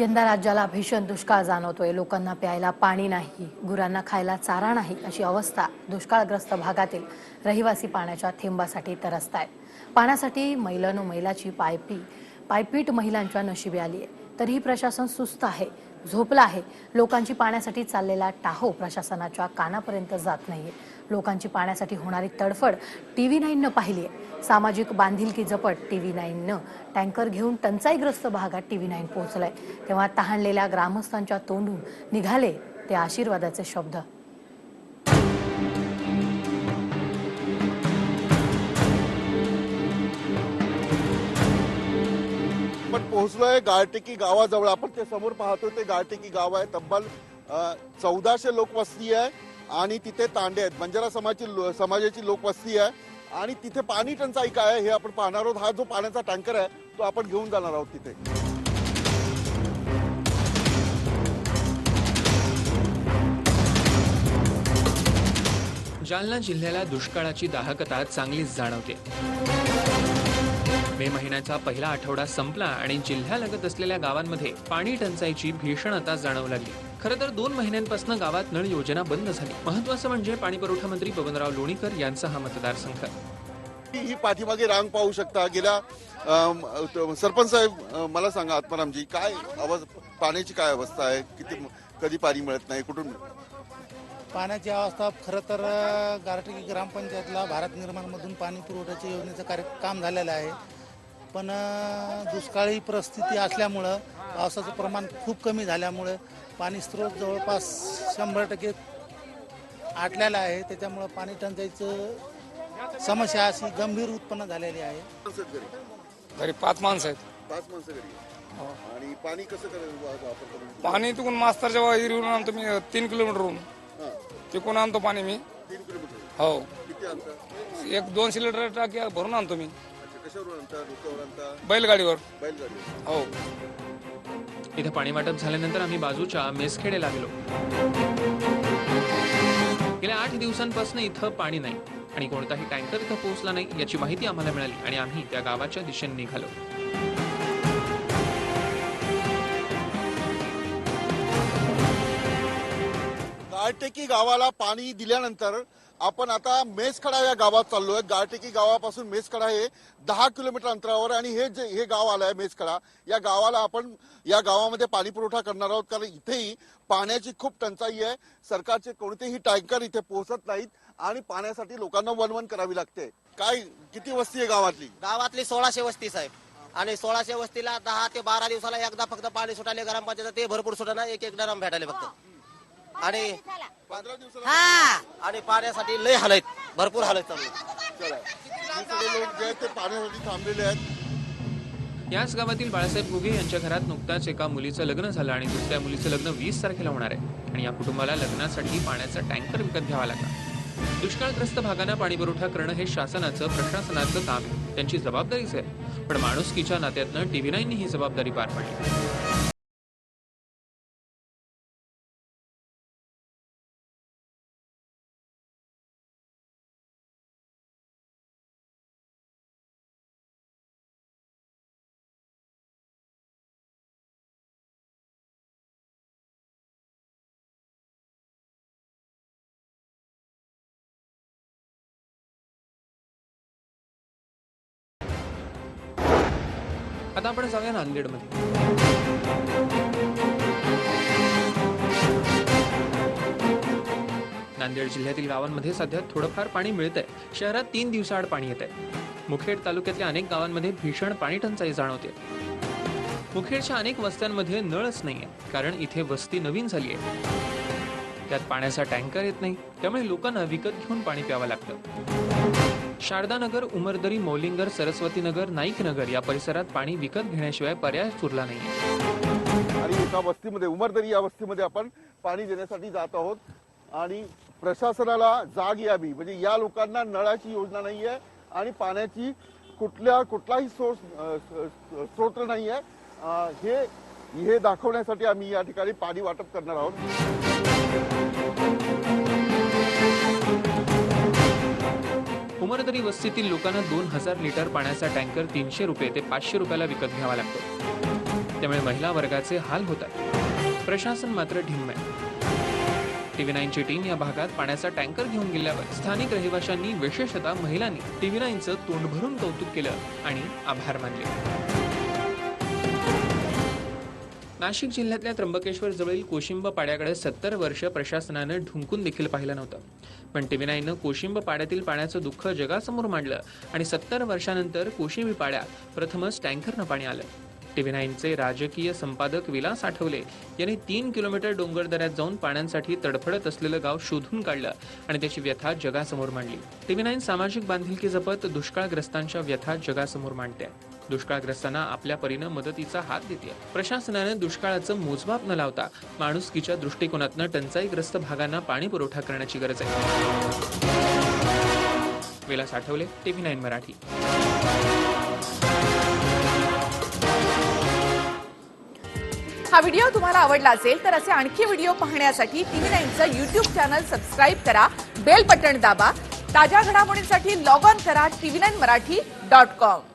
यंदा राज्याला भीषण दुष्काळ जाणवतोय. लोकांना प्यायला पाणी नाही गुरांना खायला चारा नाही अशी अवस्था दुष्काळग्रस्त भागातील रहिवासी पाण्याच्या थेंबासाठी तरसतायत पाण्यासाठी मैलानो मैलाची पायपी पायपीट महिलांच्या नशिबी आली आहे. तरीही प्रशासन सुस्त आहे झोपलं आहे. लोकांची पाण्यासाठी चाललेला टाहो प्रशासनाच्या कानापर्यंत जात नाहीये. लोकांची पाण्यासाठी होणारी तडफड टीव्ही नाईननं पाहिली आहे सामाजिक बांधिलकी जपट टीव्ही नाईननं. टँकर घेऊन टंचाईग्रस्त भागात टीव्ही नाईन पोहोचलंय. तेव्हा तहानलेल्या ग्रामस्थांच्या तोंडून निघाले ते आशीर्वादाचे शब्द. आपण पोहोचलोय गाळटेकी गावाजवळ. आपण ते समोर पाहतो ते गाळटेकी गाव आहे. तब्बल चौदाशे लोकवस्ती आहे. आणि तिथे तांडे आहेत. बंजारा समाजाची समाजाची लोकवस्ती आहे. आणि तिथे पाणी टंचाई काय आहे हे आपण पाहणार आहोत. हा जो पाण्याचा टँकर आहे तो आपण घेऊन जाणार आहोत तिथे. जालना जिल्ह्याला दुष्काळाची दाहकता चांगलीच जाणवते. मे महिन्याचा पहिला आठवडा संपला आणि जिल्ह्यालगत असलेल्या गावांमध्ये पाणी टंचाईची भीषणता जाणवू लागली. खरं तर दोन महिन्यांपासून गावात नळ योजना बंद झाली. महत्वाचं म्हणजे पाणी पुरवठा मंत्री बबनराव लोणीकर यांचा हा मतदारसंघ. ही ही पाठीमागे रांग पाहू शकता. गेल्या सरपंच साहेब मला सांगा आत्मारामजी काय अवस्थ पाण्याची काय अवस्था आहे? किती कधी पाणी मिळत नाही? कुठून? पाण्याची अवस्था खरं तर अ, गारटगी ग्रामपंचायतला भारत निर्माणमधून पाणी पुरवठ्याच्या योजनेचं कार्य काम झालेलं आहे. पण दुष्काळी परिस्थिती असल्यामुळं पावसाचं प्रमाण खूप कमी झाल्यामुळं पाणी स्रोत जवळपास शंभर टक्के आटलेला आहे. त्याच्यामुळं पाणी टंचाईचं समस्या अशी गंभीर उत्पन्न झालेली आहे. माणसं आहेत घरी घरी पाच माणसं आहेत. पाच माणसं घरी आहेत. आणि पाणी कसं करायचं? वा- वापरतो म्हणजे? पाणी तिकून मास्तरच्या वाहिरीवरून आणतो मी तीन किलोमीटरहून हा, तिकून आणतो पाणी मी. तीन किलोमीटर. हो. किती अंतर एक दोनशे लिटर टाकी भरून आणतो मी. अच्छा कशावर आणता? डोक्यावर आणता? बैलगाडीवर. बैलगाडी हो. इथं पाणी वाटप झाल्यानंतर आम्ही बाजूच्या मेसखेडेला गेलो गेल्या आठ दिवसांपासून इथं पाणी नाही आणि कोणताही टँकर इथं पोहोचला नाही याची माहिती आम्हाला मिळाली आणि आम्ही त्या गावाच्या दिशेने निघालो. गाळटेकी गावाला पाणी दिल्यानंतर आपण आता मेसखडा या गावात चाललोय. गारटेकी गावापासून मेसखडा हे दहा किलोमीटर अंतरावर आणि हे जे हे गाव आलंय मेसखडा. या गावाला आपण या गावामध्ये पाणी पुरवठा करणार आहोत कारण इथेही पाण्याची खूप टंचाई आहे. सरकारचे कोणतेही टँकर इथे पोहोचत नाहीत आणि पाण्यासाठी लोकांना वनवन करावी लागते. काय किती वस्ती आहे गावातली? गावातली सोळाशे वस्ती साहेब. आणि सोळाशे वस्तीला दहा ते बारा दिवसाला एकदा फक्त पाणी सुटायला ग्रामपंचायत ते भरपूर सुटना एक एक डरम भेटायला फक्त. आणि हा. आणि पाण्यासाठी लय हालत भरपूर हालत चालू चला. हे सगळे लोक जे आहेत ते पाण्यासाठी थांबलेले आहेत. याच गावातील बाळासाहेब घुगे यांच्या घरात नुकताच एका मुलीचं लग्न झालं आणि दुसऱ्या मुलीचं लग्न वीस तारखेला होणार आहे. आणि या कुटुंबाला लग्नासाठी पाण्याचा टँकर विकत घ्यावा लागला. दुष्काळग्रस्त भागांना पाणी पुरवठा करणं हे शासनाचं प्रशासनाचं काम आहे. त्यांची जबाबदारीच आहे. पण माणुसकीच्या नात्यातनं टीव्ही नाईननी ही जबाबदारी पार पाडली. आता आपण जाऊया नांदेडमध्ये. नांदेड जिल्ह्यातील गावांमध्ये सध्या थोडंफार पाणी मिळतंय. शहरात तीन दिवसाआड पाणी येत आहे मुखेड तालुक्यातल्या अनेक गावांमध्ये भीषण पाणी टंचाई जाणवते मुखेडच्या अनेक वस्त्यांमध्ये नळच नाहीये कारण इथे वस्ती नवीन झाली आहे त्यात पाण्याचा टँकर येत नाही त्यामुळे लोकांना विकत घेऊन पाणी प्यावं लागतं. शारदानगर उमरदरी मौलिंगर सरस्वती नगर नाईक नगर या परिसरात पाणी विकत घेण्याशिवाय पर्याय उरला नाही आणि एका वस्तीमध्ये उमरदरी या वस्तीमध्ये आपण पाणी देण्यासाठी जात आहोत. आणि प्रशासनाला जाग यावी म्हणजे या लोकांना नळाची योजना नाही आहे आणि पाण्याची कुठल्या कुठलाही सोर्स स्रोत नाही आहे हे हे दाखवण्यासाठी आम्ही या ठिकाणी पाणी वाटप करणार आहोत. उमरदरी वस्तीतील लोकांना दोन हजार लिटर पाण्याचा टँकर तीनशे रुपये ते पाचशे रुपयाला विकत घ्यावा लागतो. त्यामुळे महिला वर्गाचे हाल होतात. प्रशासन मात्र ढिम्म आहे. टीव्ही नाईनची टीम या भागात पाण्याचा टँकर घेऊन गेल्यावर स्थानिक रहिवाशांनी विशेषतः महिलांनी टीव्ही नाईनचं तोंड भरून कौतुक केलं आणि आभार मानले. नाशिक जिल्ह्यातल्या त्र्यंबकेश्वर जवळील कोशिंब पाड्याकडे सत्तर वर्ष प्रशासनानं ढुंकून देखील पाहिलं नव्हतं. पण टीव्ही कोशिंब पाड्यातील पाण्याचं दुःख जगासमोर मांडलं आणि सत्तर वर्षानंतर कोशिंबी पाड्यात प्रथमच टँकरनं पाणी आलं. टीव्ही नाईनचे राजकीय संपादक विलास आठवले यांनी तीन किलोमीटर डोंगर दऱ्यात जाऊन पाण्यासाठी तडफडत असलेलं गाव शोधून काढलं आणि त्याची व्यथा जगासमोर मांडली. टीव्ही नाईन सामाजिक बांधिलकी जपत दुष्काळग्रस्तांच्या व्यथा जगासमोर मांडते दुष्काळग्रस्तांना आपल्या परीनं मदतीचा हात देते प्रशासनानं दुष्काळाचं मोजमाप न लावता माणुसकीच्या दृष्टिकोनातनं टंचाईग्रस्त भागांना पाणी पुरवठा करण्याची गरज आहे. Vilas Athawale TV nine Marathi. हा व्हिडिओ तुम्हाला आवडला असेल तर असे आणखी व्हिडिओ पाहण्यासाठी टीव्ही नाईनचं युट्यूब चॅनल सबस्क्राईब करा बेल बटन दाबा ताज्या घडामोडींसाठी लॉग ऑन करा TV nine Marathi dot com